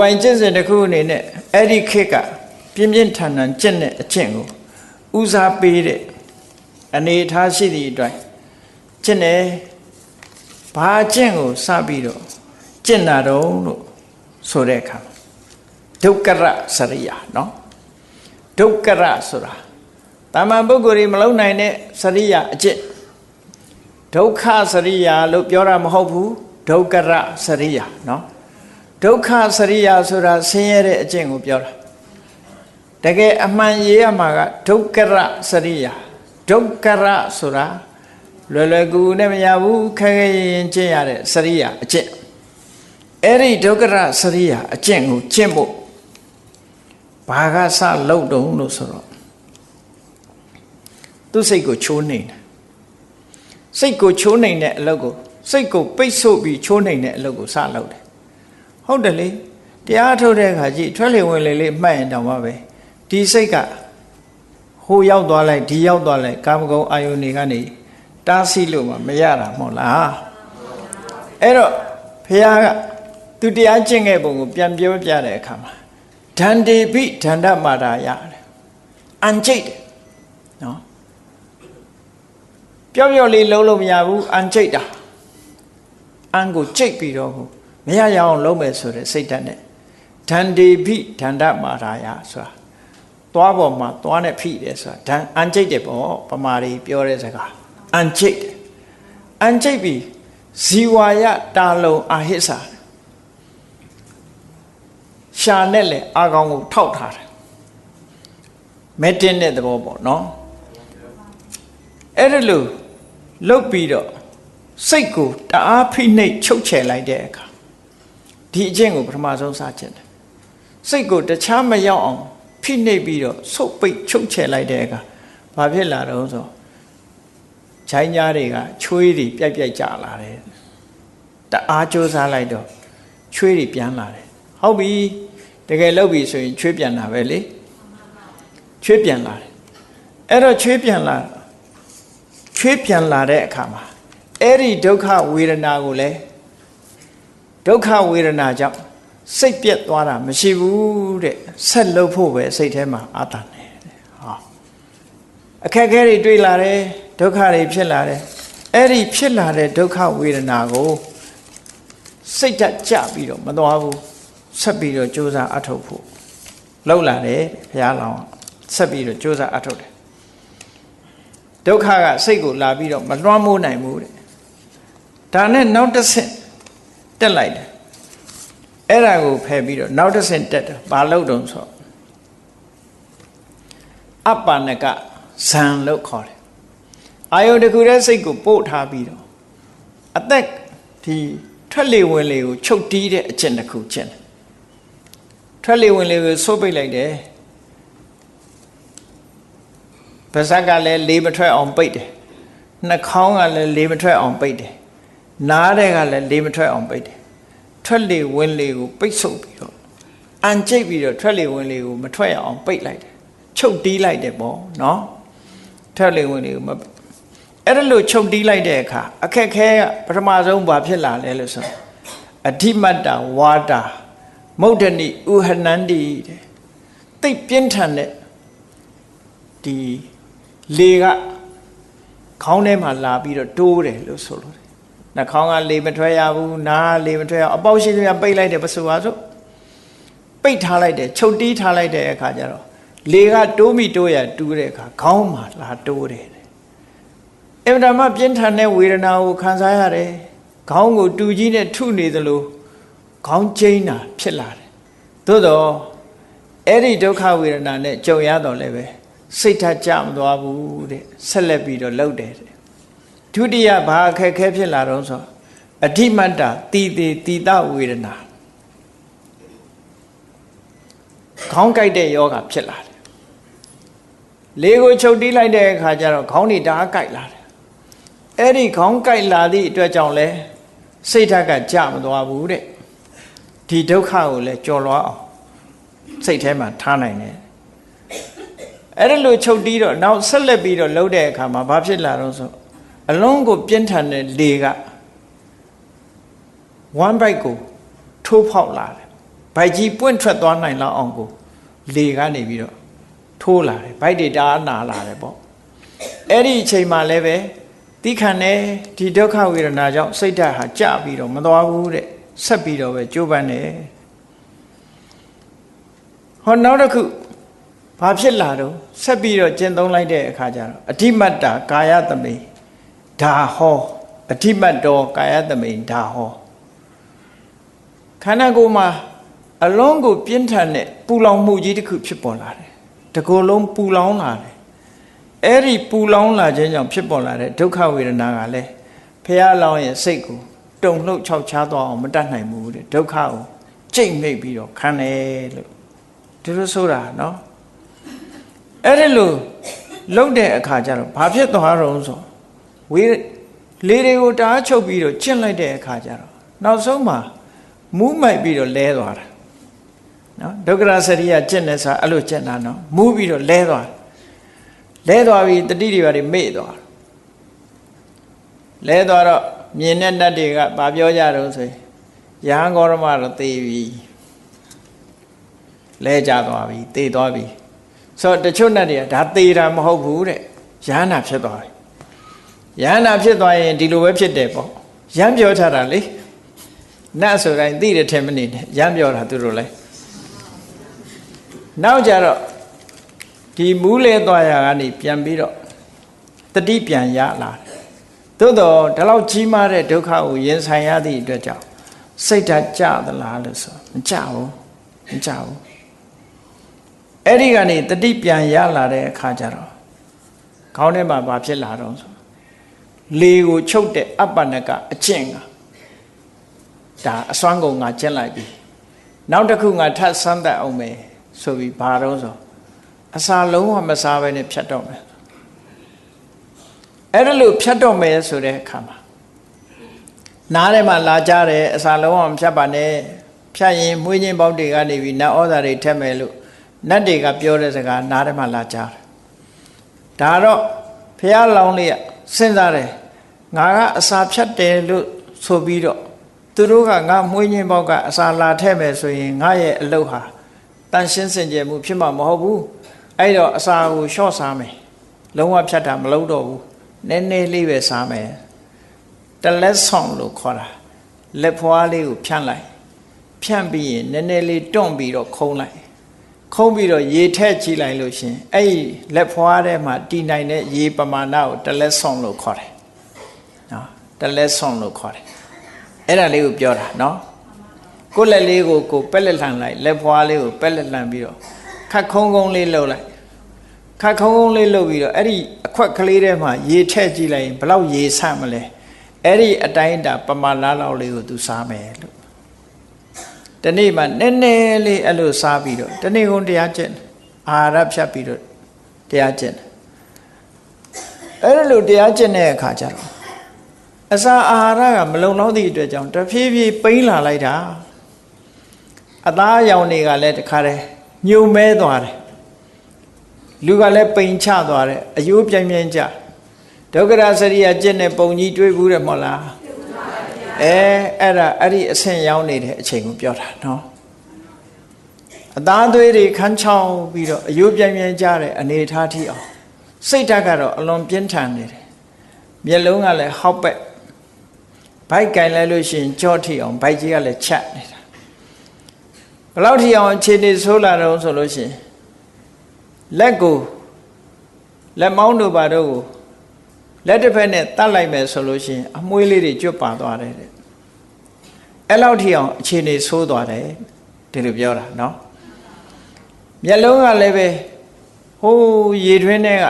ဘိုင်ကျင့်စဉ်တစ်ခုအနေနဲ့အဲ့ဒီခေတ်ကပြင်းပြင်းထန်ထန်ကျင့်တဲ့အကျင့်ကိုဦးစားပေးတဲ့အနေအထားရှိသည့်အတွက်ကျင့်တယ်ဘာအကျင့်ကိုစပြီးတော့ကျင့်တာတော့လို့ဆိုတဲ့အခါဒုက္ကရစရိယာနော်ဒုက္ကရဆိုတာတာမန်ပုဂ္ဂိုလ်တွေမလုံနိုင်တဲ့စရိယာအကျင့်ဒုက္ခစရိယာလို့ပြောတာမဟုတ်ဘူးဒုက္ကရစရိယာနော် ဒုက္ခစရိယာဆိုတာဆင်းရဲတဲ့အကျင့်ကိုပြောတာတကယ်အမှန်ရေးရမှာကဒုက္ကရစရိယာဒုက္ကရဆိုတာလွယ်လွယ်ကူကူနဲ့မရဘူးခဲခဲရင်ရင်ကျင့်ရတဲ့စရိယာအကျင့်အဲ့ဒီဒုက္ကရစရိယာအကျင့်ကိုကျင့်ဖို့ဘာကစလောက်တုံးလို့ဆိုတော့သူ့စိတ်ကိုချိုးနေတယ်စိတ်ကိုချိုးနေတဲ့အလုပ်ကိုစိတ်ကိုပိတ်ဆို့ပြီးချိုးနေတဲ့အလုပ်ကိုစလုပ်တယ် ဟုတ်တယ်လေတရားထုတ်တဲ့အခါကြီးထွက်လေဝင်လေလေးမှတ်ရင်တောင်မှပဲဒီစိတ်ကဟိုရောက်သွားလိုက်ဒီရောက်သွားလိုက်ကာမဂုဏ်အာယုန်တွေကနေတားဆီးလို့မှမရတာမဟုတ်လားအဲ့တော့ဘုရားကသူတရားကျင့်ခဲ့ပုံကိုပြန်ပြောပြတဲ့အခါမှာဒန္တေပိဒန္တမာတာရတယ်အန်ကျိတ်တယ်နော်ပြောပြောလေးလုံးလို့မရဘူးအန်ကျိတ်တာအန်ကိုကျိတ်ပြီးတော့ မရရအောင်လုံးမယ်ဆိုတဲ့စိတ်ဓာတ်နဲ့ဒန္တေပိဒန္တမာတာယဆိုတာသွားပေါ်မှာသွားနဲ့ဖိတယ်ဆိုတာဒန်အန်ကျိတ်တယ်ပေါ့ပမာရီပြောတဲ့စကားအန်ကျိတ်တယ်အန်ကျိတ်ပြီးဇီဝါယတာလုံအာဟိစာရှာနဲ့လေအာကောင်ကိုထောက်ထားတယ်မဲတင်းတဲ့သဘောပေါ့နော်အဲ့ဒါလို့လုတ်ပြီးတော့စိတ်ကိုတအားဖိနှိပ်ချုပ်ချယ်လိုက်တဲ့အခါ ဒီအကျင့်ကိုပထမဆုံးစခြင်းတယ်စိတ်ကိုတခြားမရောက်အောင်ဖိနှိပ်ပြီးတော့ဆုတ်ပိတ်ချုပ်ချယ်လိုက်တဲ့အခါဘာဖြစ်လာတော့ဆိုခြိုင်းကြားတွေကချွေးတွေပြိုက်ပြိုက်ကြလာတယ်တအားကြိုးစားလိုက်တော့ချွေးတွေပြန်လာတယ်ဟုတ်ပြီတကယ်လုပ်ပြီဆိုရင်ချွေးပြန်လာပဲလေချွေးပြန်လာတယ်အဲ့တော့ချွေးပြန်လာချွေးပြန်လာတဲ့အခါမှာအဲ့ဒီဒုက္ခဝေဒနာကိုလည်း ဒုက္ခဝေဒနာကြောင့်စိတ်ပြက်သွားတာမရှိဘူးတဲ့ဆက်လုပ်ဖို့ပဲစိတ်ထဲမှာအာတန်နေတယ်ဟောအခက်အခဲတွေတွေ့လာတယ်ဒုက္ခတွေဖြစ်လာတယ်အဲ့ဒီဖြစ်လာတဲ့ဒုက္ခဝေဒနာကိုစိတ်ဓာတ်ကြပြီးတော့မသွားဘူးဆက်ပြီးတော့ကြိုးစားအထုတ်ဖို့လောက်လာတယ်ဘုရားလောင်းဆက်ပြီးတော့ကြိုးစားအထုတ်တယ်ဒုက္ခကစိတ်ကိုလာပြီးတော့မလွှမ်းမိုးနိုင်ဘူးတဲ့ဒါနဲ့နောက်တစ်ဆင့် တက်လိုက်တယ်အဲ့ဒါကိုဖယ်ပြီးတော့နောက်တစ်ဆင့်တက်တယ်ဘာလို့တုံးဆိုအပ္ပနကဇံလို့ခေါ်တယ်အာယုန်တစ်ခုတည်းစိတ်ကိုပို့ထားပြီးတော့အသက်ဒီထွက်လေဝင်လေကိုချုပ်တီးတဲ့အကျင့်တစ်ခုကျင့်တယ်ထွက်လေဝင်လေကိုဆိုးပိတ်လိုက်တယ်ပါးစပ်ကလည်းလေးမထွက်အောင်ပိတ်တယ်နှာခေါင်းကလည်းလေးမထွက်အောင်ပိတ်တယ် နားတဲ့ကလည်းလေးမထွက်အောင်ပိတ်တယ်ထွက်လေဝင်လေကိုပိတ်ဆို့ပြီးတော့အန်ကျိတ်ပြီးတော့ထွက်လေဝင်လေကိုမထွက်ရအောင်ပိတ်လိုက်တယ်ချုပ်တီးလိုက်တယ်ပေါ့နော်ထွက်လေဝင်လေကိုမအဲ့ဒါလို့ချုပ်တီးလိုက်တဲ့အခါအခက်ခဲကပထမဆုံးဘာဖြစ်လာလဲလို့ဆိုအဓိမတ္တဝါတာမௌဒဏိဥဟနန္တိတဲ့သိပ်ပြင်းထန်တဲ့ဒီလေကခေါင်းထဲမှာလာပြီးတော့တိုးတယ်လို့ဆိုလို့ နှာခေါင်းကလေမထွက်ရဘူးနားလေမထွက်ရအပေါက်ရှိတွေကပိတ်လိုက်တယ်ပစုပါစို့ပိတ်ထားလိုက်တယ်ချုပ်တီးထားလိုက်တဲ့အခါကျတော့လေကတိုးမိတိုးရတူးတဲ့အခါခေါင်းမှာလာတိုးတယ်အင်တာမပြင်းထန်တဲ့ဝေဒနာကိုခံစားရတယ်ခေါင်းကိုတူကြီးနဲ့ထုနေသလိုခေါင်းကျိန်းတာဖြစ်လာတယ်သို့တော့အဲ့ဒီဒုက္ခဝေဒနာနဲ့ကြုံရတော့လည်းပဲစိတ်ထကြမသွားဘူးတဲ့ဆက်လက်ပြီးတော့လှုပ်တယ် ဒုတိယဘာအခက်ခဲဖြစ်လာတော့ဆိုအဓိမတ္တတီတိတီတဝေဒနာခေါင်းကြိုက်တဲ့ယောဂဖြစ်လာတယ်လေကိုချုပ်တီးလိုက်တဲ့အခါကျတော့ခေါင်းတွေတအားကြိုက်လာတယ်အဲ့ဒီခေါင်းကြိုက်လာသည့်အတွက်ကြောင့်လဲစိတ်ဓာတ်ကကြမသွားဘူးတဲ့ဒီဒုက္ခကိုလည်းကြော်လွားအောင်စိတ်ထဲမှာထားနိုင်တယ်အဲ့ဒါလို့ချုပ်တီးတော့နောက်ဆက်လက်ပြီးတော့လှုပ်တဲ့အခါမှာဘာဖြစ်လာတော့ဆို အလုံးကိုပြင်းထန်တဲ့လေက one bite ကိုထိုးဖောက်လာတယ်ဗိုက်ကြီးပွင့်ထွက်သွားနိုင်လောက်အောင်ကိုလေကနေပြီးတော့ထိုးလာတယ်ဗိုက်တွေတအားနာလာတယ်ပေါ့အဲ့ဒီအချိန်မှလည်းပဲတိခံတယ်ဒီဒုက္ခဝေဒနာကြောင့်စိတ်ဓာတ်ဟာကြပြီးတော့မသွားဘူးတဲ့ဆက်ပြီးတော့ပဲကြိုးပမ်းတယ်ဟောနောက်တစ်ခုဘာဖြစ်လာတော့ဆက်ပြီးတော့ကျင့်သုံးလိုက်တဲ့အခါကျတော့အဋ္ဌိမတ္တာကာယသမိ ဒါဟောအဋ္ဌိမတ်တော်ကာယသမိဒါဟောခန္ဓာကိုယ်မှာအလုံးကိုပြင်းထန်တဲ့ပူလောင်မှုကြီးတစ်ခုဖြစ်ပေါ်လာတယ်တကိုယ်လုံးပူလောင်လာတယ်အဲ့ဒီပူလောင်လာခြင်းကြောင့်ဖြစ်ပေါ်လာတဲ့ဒုက္ခဝေဒနာကလည်းဖះလောင်ရဲ့စိတ်ကိုတုံလှုပ်ခြောက်ခြားသွားအောင်မတတ်နိုင်ဘူးတဲ့ဒုက္ခကိုကြိတ်မိတ်ပြီးတော့ခံတယ်လို့ဒီလိုဆိုတာနော်အဲ့ဒီလိုလှုပ်တဲ့အခါကျတော့ဘာဖြစ်သွားတော့ဆို ဝေလေတွေကိုတားချုပ်ပြီးတော့ကျင့်လိုက်တဲ့အခါကျတော့နောက်ဆုံးမှာမူးမိုက်ပြီးတော့လဲသွားတာနော်ဒုက္ခရစရိယကျင့်နေစားအဲ့လိုကျင့်တာနော်မူးပြီးတော့လဲသွားလဲသွားပြီးတတိတွေပါတွေမေ့သွားလဲသွားတော့မြင်တဲ့နတ်တွေကဗာပြောကြတော့ဆိုရဟန်းဂေါရမတော့သေပြီလဲကြသွားပြီသေသွားပြီဆိုတော့တချို့နတ်တွေကဒါသေတာမဟုတ်ဘူးတဲ့ရဟန္တာဖြစ်သွားပြီ ရဟန္တာဖြစ်သွားရင်ဒီလိုပဲဖြစ်တယ်ပေါ့ရမ်းပြောချတာလေနတ်ဆိုတိုင်းသိတယ်ထင်မနေနဲ့ရမ်းပြောတာသူတို့လဲနောက်ကြတော့ဒီမူးလဲသွားရကနေပြန်ပြီးတော့တတိပြန်ရလာတယ်သို့တော့ဒီလောက်ကြီးမားတဲ့ဒုက္ခကိုရင်ဆိုင်ရသည့်အတွက်ကြောင့်စိတ်ဓာတ်ကြသလားလို့ဆိုမကြဘူးမကြဘူးအဲ့ဒီကနေတတိပြန်ရလာတဲ့အခါကျတော့ခေါင်းထဲမှာဘာဖြစ်လာတော့ဆို လေကိုချုပ်တဲ့အပ္ပနကအကျင့်ကဒါအစွမ်းကုန်ငါကျင့်လိုက်ပြီနောက်တစ်ခုငါထပ်ဆန်းသက်အောင်မယ်ဆိုပြီးဘာတော့ဆိုအစာလုံးဝမစားဘဲနဲ့ဖြတ်တော့မယ်အဲ့ဒါလို့ဖြတ်တော့မယ်ဆိုတဲ့အခါမှာနားထဲမှာလာကြတယ်အစာလုံးဝမဖြတ်ပါနဲ့ဖြတ်ရင်မွေးချင်းပေါက်တွေကနေပြီးနတ်ဩဇာတွေထက်မယ်လို့နတ်တွေကပြောတဲ့စကားနားထဲမှာလာကြတယ်ဒါတော့ဖះလောင်းလေးကစဉ်းစားတယ် ငါကအစာဖြတ်တယ်လို့ဆိုပြီးတော့သူတို့ကငါမွေးချင်းပေါက်ကအစာလာထည့်မယ်ဆိုရင်ငါရဲ့အလုပ်ဟာတန်ရှင်းစင်ကြယ်မှုဖြစ်မှာမဟုတ်ဘူးအဲ့တော့အစာကိုလျှော့စားမယ်လုံးဝဖြတ်တာမလုပ်တော့ဘူးနည်းနည်းလေးပဲစားမယ်တလက်ဆောင်လို့ခေါ်တာလက်ဖွားလေးကိုဖြန့်လိုက်ဖြန့်ပြီးရင်နည်းနည်းလေးတွန့်ပြီးတော့ခုံးလိုက်ခုံးပြီးတော့ရေထက်ကြည့်လိုက်လို့ရှင်အဲ့ဒီလက်ဖွားထဲမှာတီနိုင်တဲ့ရေပမာဏကိုတလက်ဆောင်လို့ခေါ်တယ်နော် တလက်ဆောင်လို့ခေါ်တယ်အဲ့ဒါလေးကိုပြောတာနော်ကိုယ်လက်လေးကိုကိုပက်လက်လှန်လိုက်လက်ဖွားလေးကိုပက်လက်လှန်ပြီးတော့ခတ်ခုံးခုံးလေးလှုပ်လိုက်ခတ်ခုံးခုံးလေးလှုပ်ပြီးတော့အဲ့ဒီအခွက်ကလေးထဲမှာရေထည့်ကြည့်လိုက်ရင်ဘလောက်ရေဆန့်မလဲအဲ့ဒီအတိုင်းတာပမာဏလောက်လေးကိုသူစားမယ်လို့ဒီနေ့မှနည်းနည်းလေးအဲ့လိုစားပြီးတော့ဒီနေ့ကုန်တရားကျင့်အာဟာရဖြတ်ပြီးတော့တရားကျင့်အဲ့လိုတရားကျင့်တဲ့အခါကျတော့ အစာအာဟာရကမလုံလောက်သည့်အတွက်ကြောင့်တဖြည်းဖြည်းပိန်းလာလိုက်တာအသားအရောင်တွေကလည်းတခါတည်းညုံမဲသွားတယ်လူကလည်းပိန်ချသွားတယ်အယိုးပြိုင်ပြိုင်ကြဒုက္ခရစရိယကျင့်တဲ့ပုံကြီးတွေးဘူးတယ်မဟုတ်လားအဲအဲ့ဒါအဲ့ဒီအဆင့်ရောက်နေတဲ့အချိန်ကိုပြောတာနော်အသားသွေးတွေခန်းချောင်းပြီးတော့အယိုးပြိုင်ပြိုင်ကြတဲ့အနေထားထိအောင်စိတ်ဓာတ်ကတော့အလွန်ပြင်းထန်နေတယ်မျက်လုံးကလည်းဟောက်ပက် ဘိုက်ကင်လိုက်လို့ရှိရင်ကြော့ထိအောင်ဘိုက်ကြီးကလည်းချက်နေတာဘလောက်ထိအောင်အခြေအနေဆိုးလာတော့ဆိုလို့ရှိရင်လက်ကိုလက်မောင်းတို့ဘာတို့ကိုလက်တစ်ဖက်နဲ့တတ်လိုက်မယ်ဆိုလို့ရှိရင်အမွှေးလေးတွေကျွတ်ပါသွားတယ်တဲ့အဲ့လောက်ထိအောင်အခြေအနေဆိုးသွားတယ်ဒီလိုပြောတာเนาะမျက်လုံးကလည်းပဲဟိုးရေတွင်းထဲက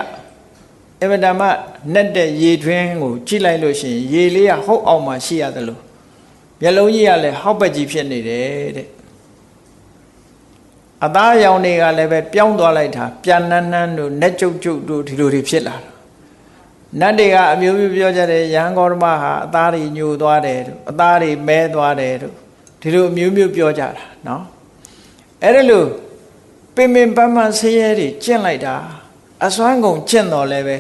အဗဒမနဲ့တဲ့ရေတွင်းကိုကြည့်လိုက်လို့ရှိရင်ရေလေးကဟုတ်အောင်မှရှိရတယ်လို့မျက်လုံးကြီးကလည်းဟောက်ပက်ကြီးဖြစ်နေတယ်တဲ့အသားရောင်တွေကလည်းပဲပြောင်းသွားလိုက်တာပြန်နန်းနန်းတို့နဲ့ကြုတ်ကြုတ်တို့ဒီလိုတွေဖြစ်လာတာနတ်တွေကအမျိုးမျိုးပြောကြတယ်ရဟန်းဂေါရမဟာအသားတွေညိုသွားတယ်တို့အသားတွေမဲသွားတယ်တို့ဒီလိုအမျိုးမျိုးပြောကြတာနော်အဲ့ဒါလို့ပင်ပင်ပန်းပန်းဆင်းရဲတွေကျင့်လိုက်တာအစွမ်းကုန်ကျင့်တော်လည်းပဲ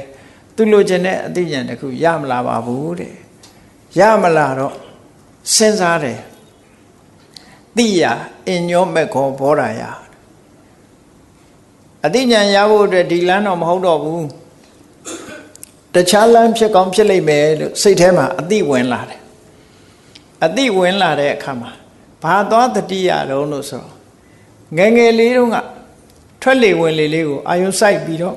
သူလိုချင်တဲ့အသိဉာဏ်တစ်ခုရမလာပါဘူးတဲ့ရမလာတော့စဉ်းစားတယ်တိယအညောမက်ခောဘောရာယအတိညာရဖို့အတွက်ဒီလမ်းတော့မဟုတ်တော့ဘူးတခြားလမ်းဖြစ်ကောင်းဖြစ်လိမ့်မယ်လို့စိတ်ထဲမှာအတိဝင်လာတယ်အတိဝင်လာတဲ့အခါမှာဘာသွားတတိယတော့လို့ဆိုတော့ငယ်ငယ်လေးတုန်းကထွက်လေဝင်လေလေးကိုအာယုစိုက်ပြီးတော့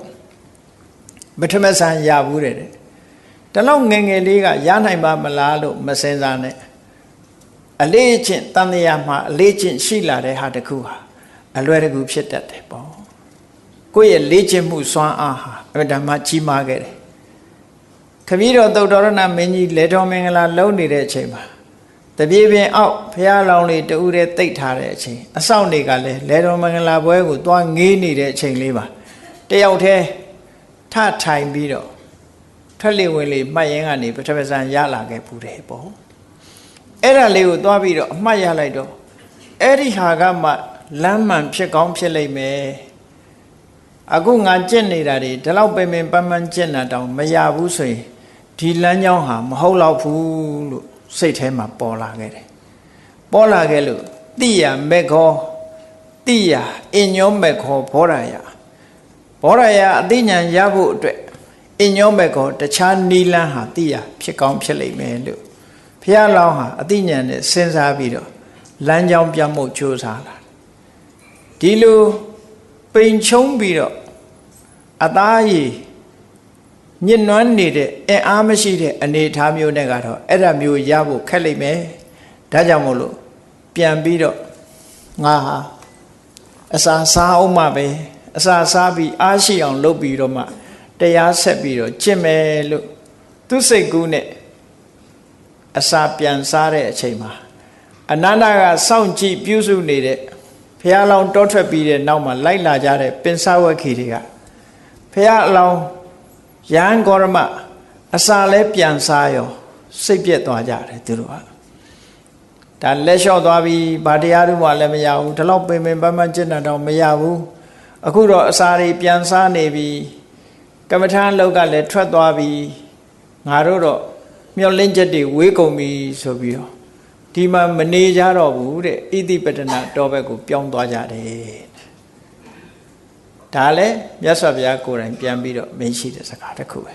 ပထမဆန်ရဘူးတဲ့တလောက်ငယ်ငယ်လေးကရနိုင်ပါမလားလို့မစင်စားနဲ့အလေးချင်းတန်တရားမှာအလေးချင်းရှိလာတဲ့ဟာတခုဟာအလွယ်တကူဖြစ်တတ်တယ်ပေါ့ကိုယ့်ရဲ့လေးချင်းမှုစွမ်းအားဟာအမှန်တမ်းကြီးမားခဲ့တယ်ခမည်းတော်သုတ်တော်ရဏမင်းကြီးလေတော်မင်္ဂလာလုံးနေတဲ့အချိန်မှာတပြေပင်အောက်ဖះလောင်လေးတူးတဲ့တိတ်ထားတဲ့အချိန်အဆောက်တွေကလည်းလေတော်မင်္ဂလာပွဲကိုသွားငေးနေတဲ့အချိန်လေးပါတယောက်တည်း ထထိုင်ပြီးတော့ထွက်လေဝင်လေမှတ်ရင်ကနေပထမဆန်ရလာခဲ့ဘူးတယ်ပေါ့အဲ့ဒါလေးကိုသွားပြီးတော့အမှတ်ရလိုက်တော့အဲ့ဒီဟာကမှလမ်းမှန်ဖြစ်ကောင်းဖြစ်လိမ့်မယ်အခုငါကြင့်နေတာတွေဒီလောက်ပင်ပင်ပန်းပန်းကြင့်တာတောင်မရဘူးဆိုရင်ဒီလမ်းကြောင်းဟာမဟုတ်တော့ဘူးလို့စိတ်ထဲမှာပေါ်လာခဲ့တယ်ပေါ်လာခဲ့လို့တိယမေခောတိယအညောမေခောဘောရယ ဘောရယအသိဉာဏ်ရဖို့အတွက်အညောမေခောတခြားနီလန်းဟာတိယဖြစ်ကောင်းဖြစ်လိမ့်မယ်လို့ဘုရားလောင်းဟာအသိဉာဏ်နဲ့စဉ်းစားပြီးတော့လမ်းကြောင်းပြမှုကြိုးစားလာဒီလိုပိန်ချုံပြီးတော့အသားရည်ညှဉ်းနှွမ်းနေတဲ့အင်အားမရှိတဲ့အနေအထားမျိုးနဲ့ကတော့အဲ့ဒါမျိုးရဖို့ခက်လိမ့်မယ်ဒါကြောင့်မို့လို့ပြန်ပြီးတော့ငါဟာအစာစားအောင်မှပဲ အစာစားပြီးအားရှိအောင်လုပ်ပြီးတော့မှတရားဆက်ပြီးတော့ကျင့်မယ်လို့သူစိတ်ကူးနဲ့အစာပြန်စားတဲ့အချိန်မှာအနန္တကစောင့်ကြည့်ပြုစုနေတဲ့ဘုရားလောင်းတောထွက်ပြီးတဲ့နောက်မှာလိုက်လာကြတဲ့ပင်စဝက်ခီတွေကဘုရားအလောင်းရဟန်းဂေါရမအစာလဲပြန်စားရောစိတ်ပြက်သွားကြတယ်သူတို့ကဒါလက်လျှော့သွားပြီးဗာတရားတို့မှလည်းမရဘူးဒီလောက်ပင်ပင်ပန်းပန်းကျင့်တာတော့မရဘူး အခုတော့အစာတွေပြန်စားနေပြီကမ္မထာလောက်ကလည်းထွက်သွားပြီငါတို့တော့မျောလင်းချက်တွေဝေးကုန်ပြီဆိုပြီးတော့ဒီမှာမနေကြတော့ဘူးတဲ့ဣတိပတနာတော်ဘက်ကိုပြောင်းသွားကြတယ်ဒါလည်းမြတ်စွာဘုရားကိုယ်တိုင်ပြန်ပြီးတော့မင်းရှိတဲ့စကားတစ်ခုပဲ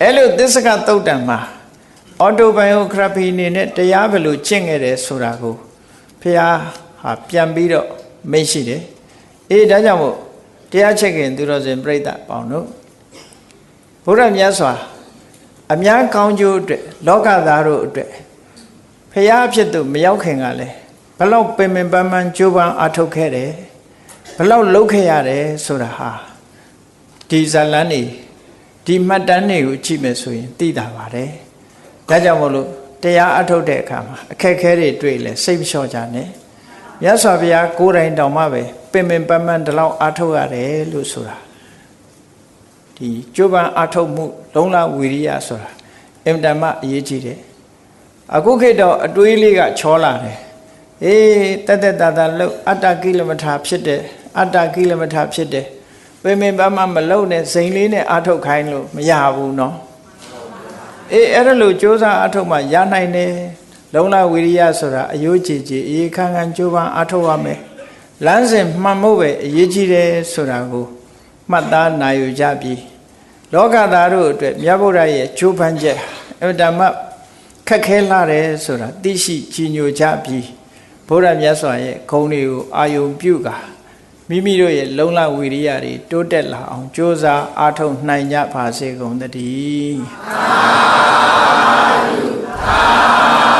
အဲ့လိုသစ္စကသုတ်တံမှာအော်တိုဘိုင်ယိုဂရာဖီအနေနဲ့တရားဘယ်လိုကျင့်ခဲ့တယ်ဆိုတာကိုဘုရားဟာပြန်ပြီးတော့မင်းရှိတယ် အေးဒါကြောင့်မို့တရားချက်ခင်သူတော်စင်ပြိဿပေါင်းတို့ဘုရားမြတ်စွာအများကောင်းကျိုးအတွက်လောကသားတို့အတွက်ဖရာဖြစ်သူမရောက်ခင်ကလည်းဘလောက်ပင်ပင်ပန်းပန်းကြိုးပမ်းအထုတ်ခဲ့တယ်ဘလောက်လှုပ်ခဲ့ရတယ်ဆိုတာဟာဒီဇလန်းနေဒီမှတ်တမ်းတွေကိုကြည့်မယ်ဆိုရင်သိတာပါတယ်ဒါကြောင့်မို့လို့တရားအထုတ်တဲ့အခါမှာအခက်ခဲတွေတွေ့လဲစိတ်မလျှော့ကြနဲ့မြတ်စွာဘုရားကိုယ်တိုင်တောင်မှပဲ ပင်ပင်ပန်းပန်းဒီလောက်အထုတ်ရတယ်လို့ဆိုတာဒီကြိုးပမ်းအထုတ်မှုလုံလဝီရိယဆိုတာအင်တမအရေးကြီးတယ်အခုခေတ်တော့အတွေးလေးကချောလာတယ်အေးတက်တက်တာတာလို့အတ္တကိလမထာဖြစ်တယ်အတ္တကိလမထာဖြစ်တယ်ပင်ပင်ပန်းပန်းမလုံနဲ့စိန်လေးနဲ့အထုတ်ခိုင်းလို့မရဘူးเนาะအေးအဲ့ဒါလို့စ조사အထုတ်မှရနိုင်တယ်လုံလဝိရိယဆိုတာအယိုးကြည်ကြည်အေးခန်းခန်းကြိုးပမ်းအထုတ်ရမယ် လမ်းစဉ်မှန်ဖို့ပဲအရေးကြီးတယ်ဆိုတာကိုမှတ်သားနိုင်ယူကြပြီလောကသားတို့အတွက်မြတ်ဗုဒ္ဓရဲ့ကြိုးပမ်းချက်အမှန်တမ်းခက်ခဲလာတယ်ဆိုတာသိရှိကြီးညိုကြပြီးဘုရားမြတ်စွာရဲ့ဂုဏ်တွေကိုအာယုံပြုကာမိမိတို့ရဲ့လုံလဝီရိယတွေတိုးတက်လာအောင်ကြိုးစားအားထုတ်နိုင်ကြပါစေကုန်သတည်းသာဓုသာ